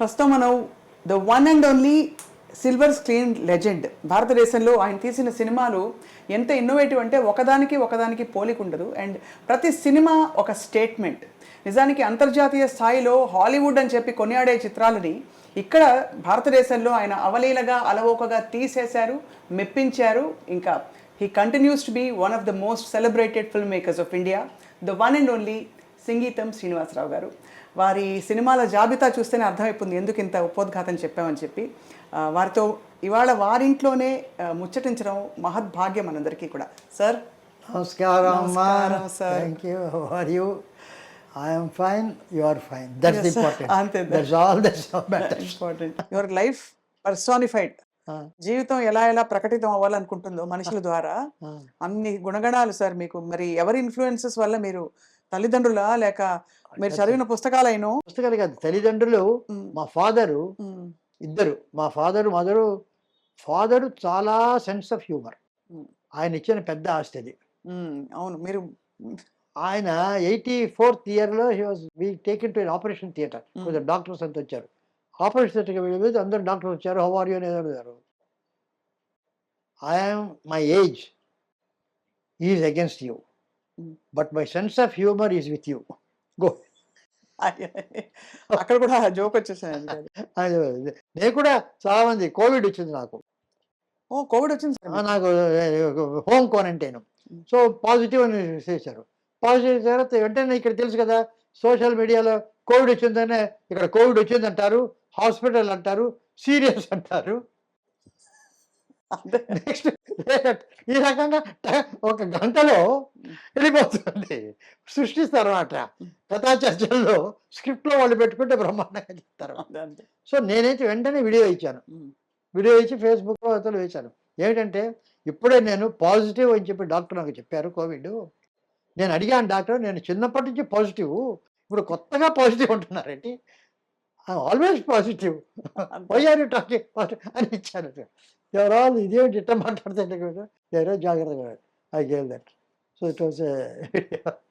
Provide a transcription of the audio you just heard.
ప్రస్తుతం మనం the one and only silver screen legend. భారతదేశంలో ఆయన తీసిన సినిమాలు ఎంత ఇన్నోవేటివ్ అంటే ఒకదానికి ఒకదానికి పోలిక ఉండదు అండ్ ప్రతి సినిమా ఒక స్టేట్మెంట్ నిజానికి అంతర్జాతీయ స్థాయిలో హాలీవుడ్ అని చెప్పి కొనియాడే చిత్రాలని ఇక్కడ భారతదేశంలో ఆయన అవలీలగా అలవోకగా తీసేశారు మెప్పించారు. ఇంకా he continues to be one of the most celebrated film makers of India the one and only Singeetam Srinivasa Rao garu. వారి సినిమాల జాబితా చూస్తేనే అర్థమైపోతుంది ఎందుకు ఇంత ఉపోద్ఘాతం చెప్పామని చెప్పి. వారితో ఇవాళ వారింట్లోనే ముచ్చటించడం మహద్భాగ్యం మనందరికీ కూడా. సార్? నమస్కారం sir. Thank you are you I'm fine you are fine that's. Important అంతే, that's all that's important your life personified జీవితం ఎలా ఎలా ప్రకటితం అవ్వాలనుకుంటుందో మనుషుల ద్వారా అన్ని గుణగణాలు సార్ మీకు. మరి ఎవరి ఇన్ఫ్లుయెన్సెస్ వల్ల మీరు తల్లిదండ్రులా లేక మీరు చదివిన పుస్తకాలైనో? పుస్తకాలు కాదు. తల్లిదండ్రులు. మా ఫాదరు ఇద్దరు. మా ఫాదరు మదరు ఫాదరు చాలా సెన్స్ ఆఫ్ హ్యూమర్. ఆయన ఇచ్చిన పెద్ద ఆస్తి అది. అవును. మీరు ఆయన ఎయిటీ ఫోర్త్ ఇయర్లో he was we taken to operation theatre. కొంచెం డాక్టర్స్ అంతా వచ్చారు. ఆపరేషన్ థియేటర్కి వెళ్ళి అందరు డాక్టర్స్ వచ్చారు. How are you? అనేది అడిగారు. I'm my age is against you. But my sense of humour is with you go అక్కడ కూడా జోక్ వచ్చేసాను నేను కూడా చాలా మంది కోవిడ్ వచ్చింది నాకు. ఓ కోవిడ్ వచ్చింది నాకు హోమ్ క్వారంటైన్. సో పాజిటివ్ అని చేశారు. పాజిటివ్ తర్వాత వెంటనే ఇక్కడ తెలుసు కదా సోషల్ మీడియాలో కోవిడ్ వచ్చిందనే ఇక్కడ కోవిడ్ వచ్చిందంటారు హాస్పిటల్ అంటారు సీరియస్ అంటారు. నెక్స్ట్ ఈ రకంగా ఒక గంటలో వెళ్ళిపోతుంది సృష్టిస్తారు అన్నమాట కథా చర్చల్లో స్క్రిప్ట్లో వాళ్ళు పెట్టుకుంటే బ్రహ్మాండంగా చెప్తారు. సో నేనైతే వెంటనే వీడియో ఇచ్చాను. వీడియో ఇచ్చి ఫేస్బుక్లో అతను వేశాను ఏమిటంటే ఇప్పుడే నేను పాజిటివ్ అని చెప్పి డాక్టర్ నాకు చెప్పారు కోవిడ్. నేను అడిగాను డాక్టర్ నేను చిన్నప్పటి నుంచి పాజిటివ్. ఇప్పుడు కొత్తగా పాజిటివ్ అంటున్నారండి always positive. Why are you talking positive అని ఇచ్చాను They are all idiot. Yara, jagar I yelled that. So it was a.